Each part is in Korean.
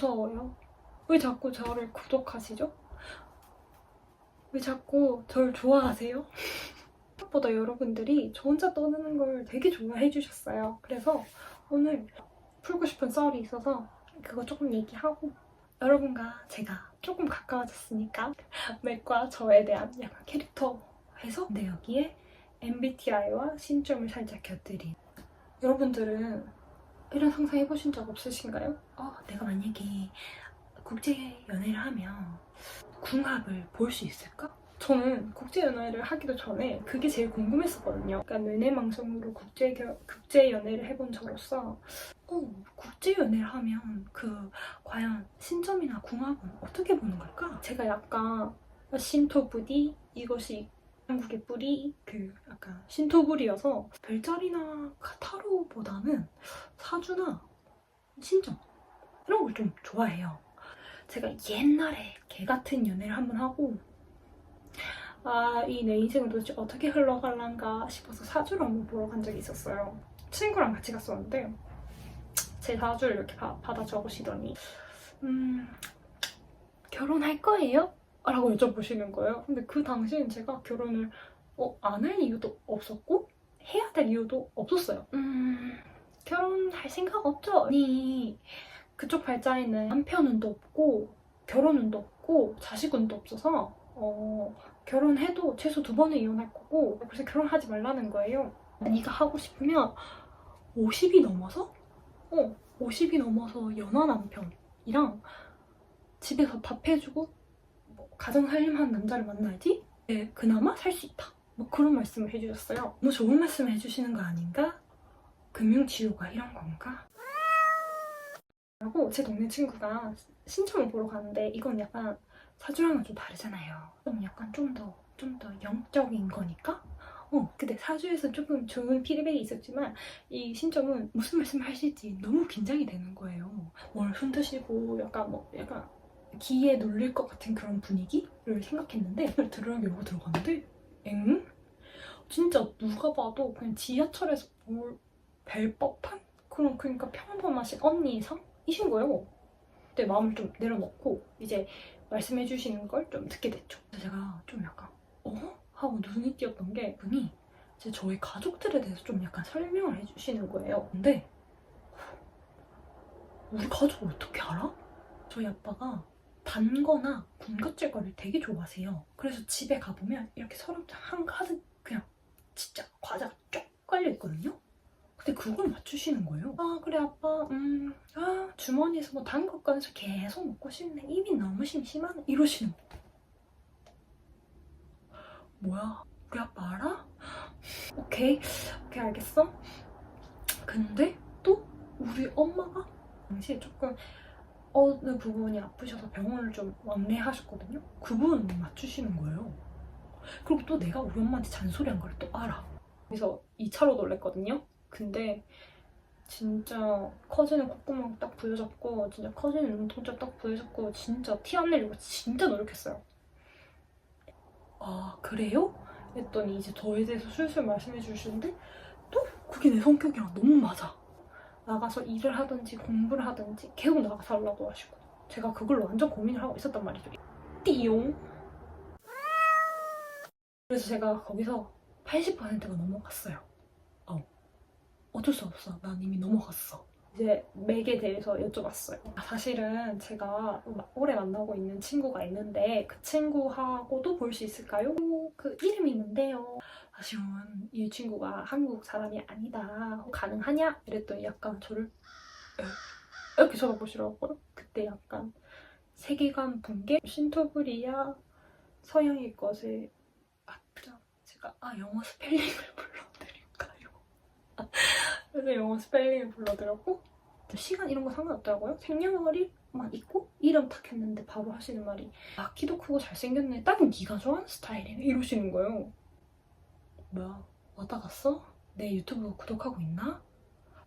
무서워요. 왜 자꾸 저를 구독하시죠? 왜 자꾸 저를 좋아하세요? 생각보다 여러분들이 저 혼자 떠드는 걸 되게 좋아해 주셨어요. 그래서 오늘 풀고 싶은 썰이 있어서 그거 조금 얘기하고 여러분과 제가 조금 가까워졌으니까 맥과 저에 대한 약간 캐릭터 해서 근데 여기에 MBTI와 신점을 살짝 곁들인 여러분들은 이런 상상 해보신 적 없으신가요? 어, 내가 만약에 국제 연애를 하면 궁합을 볼 수 있을까? 저는 국제 연애를 하기도 전에 그게 제일 궁금했었거든요. 그러니까 뇌내망성으로 국제 겨- 국제 연애를 해본 저로서 어, 국제 연애를 하면 그 과연 신점이나 궁합은 어떻게 보는 걸까? 제가 약간 신토부디 이것이 한국의 뿌리 그 약간 신토불이어서 별자리나 타로보다는 사주나 신점 이런 걸 좀 좋아해요. 제가 옛날에 개 같은 연애를 한 번 하고 아 이 내 인생은 도대체 어떻게 흘러갈란가 싶어서 사주를 한번 보러 간 적이 있었어요. 친구랑 같이 갔었는데 제 사주를 이렇게 바- 받아 적으시더니 음 결혼할 거예요? 라고 여쭤보시는 거예요. 근데 그 당시엔 제가 결혼을 어, 안 할 이유도 없었고 해야 될 이유도 없었어요. 음 결혼할 생각 없죠? 아니 그쪽 발자에는 남편운도 없고 결혼운도 없고 자식운도 없어서 어, 결혼해도 최소 두 번은 이혼할 거고 그래서 결혼하지 말라는 거예요. 네가 하고 싶으면 50이 넘어서 어 50이 넘어서 연하 남편이랑 집에서 밥 해주고 뭐 가정 살림하는 남자를 만나야지 네, 그나마 살 수 있다. 뭐 그런 말씀을 해주셨어요. 너무 좋은 말씀을 해주시는 거 아닌가? 금융치유가 이런 건가? 라고 제 동네 친구가 신청을 보러 가는데 이건 약간 사주랑은 좀 다르잖아요. 좀 약간 좀 더 좀 더 영적인 거니까. 어, 근데 사주에서 조금 좋은 피드백이 있었지만 이 신점은 무슨 말씀을 하실지 너무 긴장이 되는 거예요. 뭘 흔드시고 약간 뭐 약간 기에 눌릴 것 같은 그런 분위기를 생각했는데 들으라고 이러고 들어갔는데 엥? 진짜 누가 봐도 그냥 지하철에서 뭘뵐 법한 그런 그러니까 평범하신 언니 이상이신 거예요. 그때 마음을 좀 내려놓고 이제 말씀해 주시는 걸 좀 듣게 됐죠. 제가 좀 약간 어? 하고 눈이 띄었던 게 분이 이제 저희 가족들에 대해서 좀 약간 설명을 해주시는 거예요. 근데 우리 가족을 어떻게 알아? 저희 아빠가 단 거나 군것질 거를 되게 좋아하세요. 그래서 집에 가보면 이렇게 서랍 한 가득 그냥 진짜 과자가 쫙 깔려 있거든요. 근데 그걸 맞추시는 거예요. 아 그래 아빠 음 아 주머니에서 뭐단것 꺼내서 계속 먹고 싶네 입이 너무 심심하네 이러시는 거. 뭐야 우리 아빠 알아? 오케이 오케이 알겠어. 근데 또 우리 엄마가 당시에 조금 어느 부분이 아프셔서 병원을 좀 왕래하셨거든요. 그 부분 맞추시는 거예요. 그리고 또 내가 우리 엄마한테 잔소리한 걸 또 알아. 그래서 2차로 놀랬거든요. 근데 진짜 커지는 콧구멍 딱 부여잡고 진짜 커지는 눈동자 딱 부여잡고 진짜 티 안 내려고 진짜 노력했어요. 아 그래요? 했더니 이제 저에 대해서 술술 말씀해 주시는데 또 그게 내 성격이랑 너무 맞아. 나가서 일을 하든지 공부를 하든지 계속 나가서 하려고 하시고 제가 그걸로 완전 고민을 하고 있었단 말이죠. 띠용. 그래서 제가 거기서 80%가 넘어갔어요. 어. 어쩔 수 없어. 난 이미 넘어갔어. 이제 맥에 대해서 여쭤봤어요. 아, 사실은 제가 오래 만나고 있는 친구가 있는데 그 친구하고도 볼 수 있을까요? 그 이름이 뭔데요? 아쉬운 이 친구가 한국 사람이 아니다. 가능하냐? 이랬더니 약간 저를 이렇게 쳐다보시더라고요. 그때 약간 세계관 붕괴? 신토부리야 서양의 것에 맞죠? 제가 아 영어 스펠링을 불러드릴까요? 그래서 영어 스펠링을 불러드렸고 시간 이런 거 상관없더라고요. 생년월일 만 있고 이름 탁 했는데 바로 하시는 말이 아 키도 크고 잘생겼네. 딱 네가 좋아하는 스타일이네. 이러시는 거예요. 뭐야 왔다 갔어? 내 유튜브 구독하고 있나?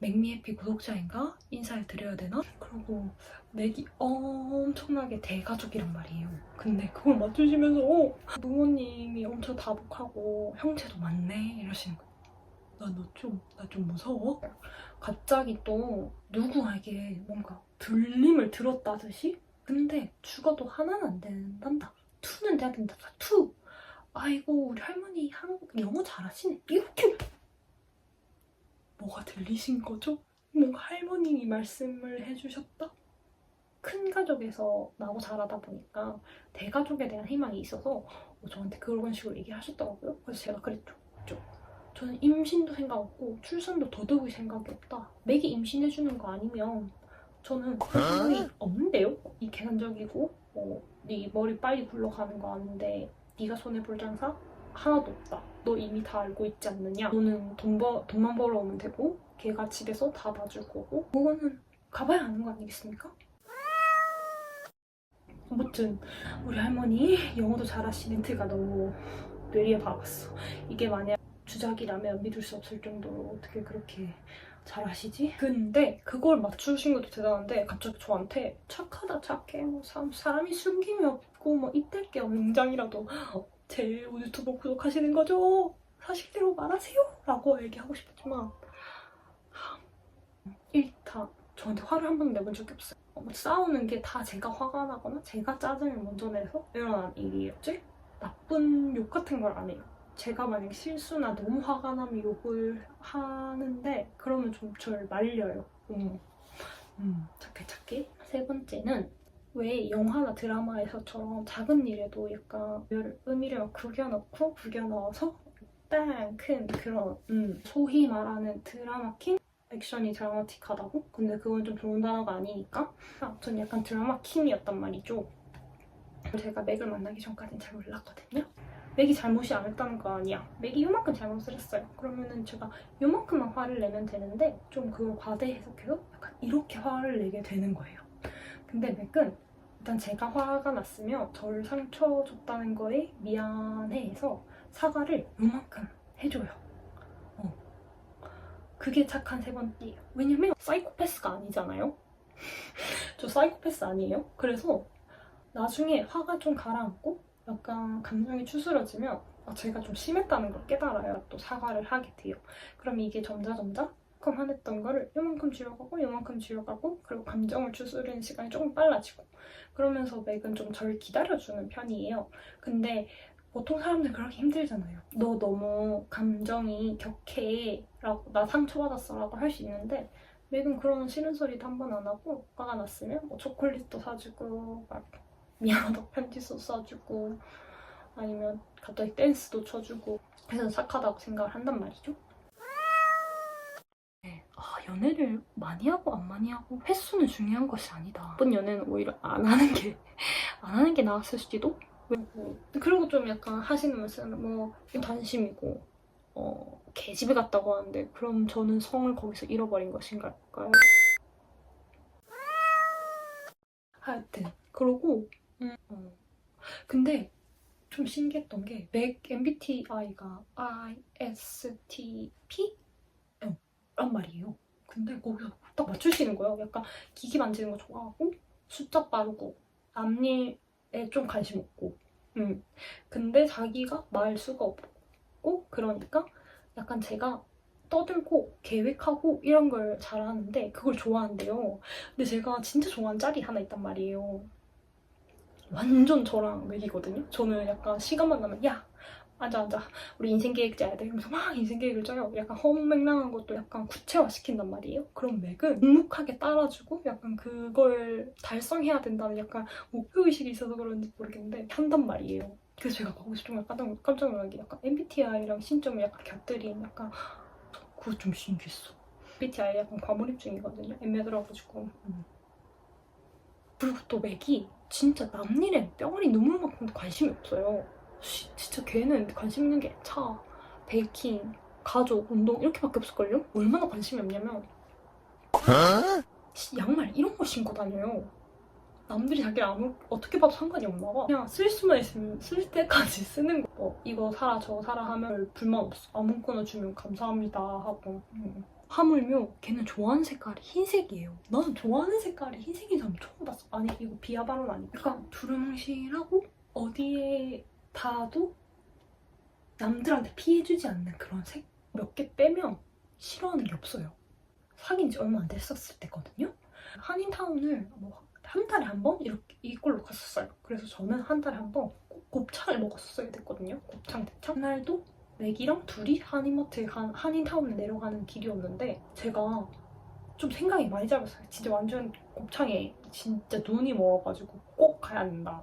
맥미해피 구독자인가? 인사를 드려야 되나? 그리고 맥이 엄청나게 대가족이란 말이에요. 근데 그걸 맞추시면서 어, 부모님이 엄청 다복하고 형제도 많네 이러시는 거예요. 나너좀나좀 무서워? 갑자기 또 누구에게 뭔가 들림을 들었다듯이 근데 죽어도 하나는 안 된단다 투는 돼야 된다 투 아이고 우리 할머니 한국 영어 잘하시네 이렇게 뭐가 들리신 거죠? 뭔가 할머님이 말씀을 해주셨다? 큰 가족에서 나고 자라다 보니까 대가족에 대한 희망이 있어서 어, 저한테 그런 식으로 얘기하셨더라고요. 그래서 제가 그랬죠. 죠 저는 임신도 생각 없고 출산도 더더욱이 생각이 없다. 맥이 임신해주는 거 아니면 저는 그런 생각이 없는데요. 이 계산적이고 어, 네 머리 빨리 굴러가는 거 아는데 네가 손해볼 장사 하나도 없다. 너 이미 다 알고 있지 않느냐? 너는 돈 버, 돈만 벌어오면 되고 걔가 집에서 다 봐줄 거고 그거는 가봐야 아는 거 아니겠습니까? 아무튼 우리 할머니 영어도 잘하시는 트가 너무 뇌리에 박았어. 이게 만약 주작이라면 믿을 수 없을 정도로 어떻게 그렇게 잘하시지? 근데 그걸 맞추신 것도 대단한데 갑자기 저한테 착하다 착해. 뭐 사람, 사람이 숨김이 없고 뭐 이뗄 게 없장이라도 제 유튜브 구독하시는 거죠? 사실대로 말하세요! 라고 얘기하고 싶었지만 일단 저한테 화를 한 번도 내본 적이 없어요. 어, 뭐 싸우는 게 다 제가 화가 나거나 제가 짜증을 먼저 내서 일어난 일이었지? 나쁜 욕 같은 걸 안 해요 제가 만약 실수나 너무 화가 나면 욕을 하는데 그러면 좀 절 말려요. 음, 음, 착해 착해. 세 번째는 왜 영화나 드라마에서처럼 작은 일에도 약간 의미를 막 구겨넣고 구겨넣어서 딱 큰 그런 음, 소위 말하는 드라마킹 액션이 드라마틱하다고? 근데 그건 좀 좋은 단어가 아니니까 아, 전 약간 드라마킹이었단 말이죠. 제가 맥을 만나기 전까지는 잘 몰랐거든요. 맥이 잘못이 아니었다는 거 아니야. 맥이 요만큼 잘못을 했어요. 그러면은 제가 요만큼만 화를 내면 되는데 좀 그걸 과대 해석해서 약간 이렇게 화를 내게 되는 거예요. 근데 맥은 일단 제가 화가 났으면 저를 상처 줬다는 거에 미안해해서 사과를 요만큼 해줘요. 어. 그게 착한 세 번째예요. 왜냐면 사이코패스가 아니잖아요. 저 사이코패스 아니에요. 그래서 나중에 화가 좀 가라앉고 약간 감정이 추스러지면 아, 제가 좀 심했다는 걸 깨달아요. 또 사과를 하게 돼요. 그럼 이게 점자점자 조금 화냈던 거를 요만큼 줄여가고 요만큼 줄여가고 그리고 감정을 추스르는 시간이 조금 빨라지고 그러면서 맥은 좀 절 기다려주는 편이에요. 근데 보통 사람들 그렇게 힘들잖아요. 너 너무 감정이 격해 라고 나 상처받았어 라고 할 수 있는데 맥은 그런 싫은 소리도 한 번 안 하고 화가 났으면 뭐 초콜릿도 사주고 막 미안하다고 편지도 써주고 아니면 갑자기 댄스도 쳐주고 해서 착하다고 생각을 한단 말이죠. 네, 아, 연애를 많이 하고 안 많이 하고 횟수는 중요한 것이 아니다. 나쁜 연애는 오히려 안 하는 게 안 하는 게 나았을 수도. 그리고, 그리고 좀 약간 하시는 말씀은 뭐 관심이고 어, 개집에 갔다고 하는데 그럼 저는 성을 거기서 잃어버린 것인가요? 하여튼 그러고 음, 어. 근데 좀 신기했던 게 맥 MBTI가 ISTP 어, 란 말이에요. 근데 거기서 딱 맞추시는 거예요. 약간 기기 만지는 거 좋아하고 숫자 빠르고 앞일에 좀 관심 없고 음. 근데 자기가 말 수가 없고 그러니까 약간 제가 떠들고 계획하고 이런 걸 잘하는데 그걸 좋아한대요. 근데 제가 진짜 좋아하는 짤이 하나 있단 말이에요. 완전 저랑 맥이거든요. 저는 약간 시간만 나면 야 앉아 앉아 우리 인생 계획 짜야 돼. 이러면서 막 인생 계획을 짜요. 약간 허무맹랑한 것도 약간 구체화 시킨단 말이에요. 그럼 맥은 묵묵하게 따라주고 약간 그걸 달성해야 된다는 약간 목표의식이 있어서 그런지 모르겠는데 한단 말이에요. 그래서 제가 거기서 좀 깜짝, 깜짝 놀란 게 약간 MBTI랑 신점을 약간 곁들인 약간 그거 좀 신기했어. MBTI 약간 과몰입증이거든요. 애매들어가지고. 음. 그리고 또 맥이 진짜 남일에 뿅아리 눈물 만큼도 관심이 없어요. 시, 진짜 걔는 관심 있는 게 차, 베이킹, 가족, 운동 이렇게밖에 없을걸요? 얼마나 관심이 없냐면 시- 양말 이런 거 신고 다녀요. 남들이 자기를 아무 어떻게 봐도 상관이 없나 봐. 그냥 쓸 수만 있으면 쓸 때까지 쓰는 거. 어, 이거 사라 저거 사라 하면 불만 없어. 아무거나 주면 감사합니다 하고. 음. 하물며 걔는 좋아하는 색깔이 흰색이에요. 나는 좋아하는 색깔이 흰색인 사람 처음 봤어. 아니 이거 비하 발언 아니고 약간 두루뭉실하고 어디에 닿아도 남들한테 피해주지 않는 그런 색? 몇 개 빼면 싫어하는 게 없어요. 사귄 지 얼마 안 됐었을 때거든요. 한인타운을 뭐 한 달에 한 번 이렇게 이걸로 갔었어요. 그래서 저는 한 달에 한 번 곱창을 먹었어야 됐거든요. 곱창 대창. 그날도 맥이랑 둘이 한인마트 한, 한인타운을 내려가는 길이었는데 제가 좀 생각이 많이 잡았어요. 진짜 완전 곱창에 진짜 눈이 멀어가지고 꼭 가야 된다.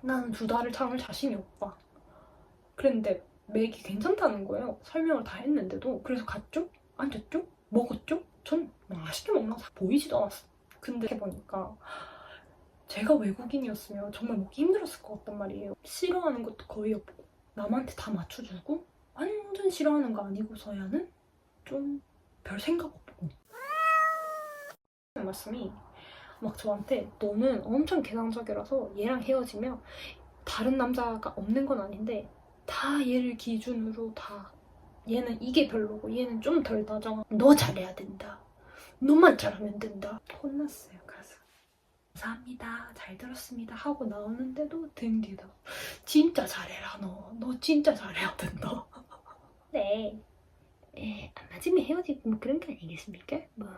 나는 두 달을 참을 자신이 없다. 그랬는데 맥이 괜찮다는 거예요. 설명을 다 했는데도 그래서 갔죠? 앉았죠? 먹었죠? 전 맛있게 먹나 사- 보이지도 않았어. 근데 해보니까 제가 외국인이었으면 정말 먹기 힘들었을 것 같단 말이에요. 싫어하는 것도 거의 없고 남한테 다 맞춰주고 완전 싫어하는 거 아니고서야는 좀 별 생각 없고. 말씀이 막 저한테 너는 엄청 개방적이라서 얘랑 헤어지면 다른 남자가 없는 건 아닌데 다 얘를 기준으로 다 얘는 이게 별로고 얘는 좀 덜 다정한 너 잘해야 된다. 너만 잘하면 된다. 혼났어요 감사합니다. 잘 들었습니다. 하고 나오는데도 등 뒤다 진짜 잘해라 너. 너 진짜 잘해야 된다. 네. 에, 안 맞으면 헤어지고 뭐 그런 게 아니겠습니까? 뭐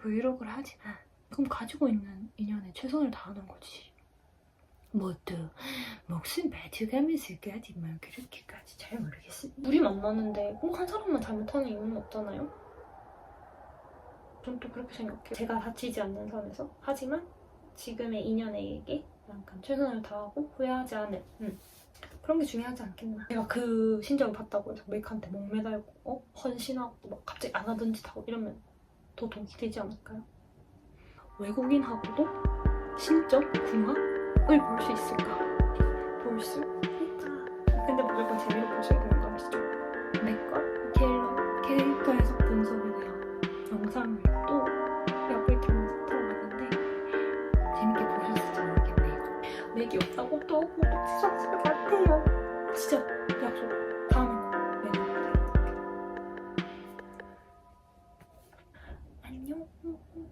브이로그를 하지만 그럼 가지고 있는 인연에 최선을 다하는 거지. 뭐또 목숨 바쳐가면서까지. 뭐 그렇게까지 잘 모르겠습니다. 우리 만나는데 꼭 한 사람만 잘못하는 이유는 없잖아요. 전 또 그렇게 생각해요. 제가 다치지 않는 선에서. 하지만 지금의 인연에게 약간 최선을 다하고 후회하지 않을 음. 그런 게 중요하지 않겠나. 제가 그 신적을 봤다고 해서 맥한테 목매달고 어? 헌신하고 막 갑자기 안 하던 짓 하고 이러면 더 독이 되지 않을까요? 외국인하고도 신적 궁합을 볼 수 있을까? 볼 수 있다. 근데 무조건 재미로 보셔야 되는 또 고독지셨을 것 같아요. 진짜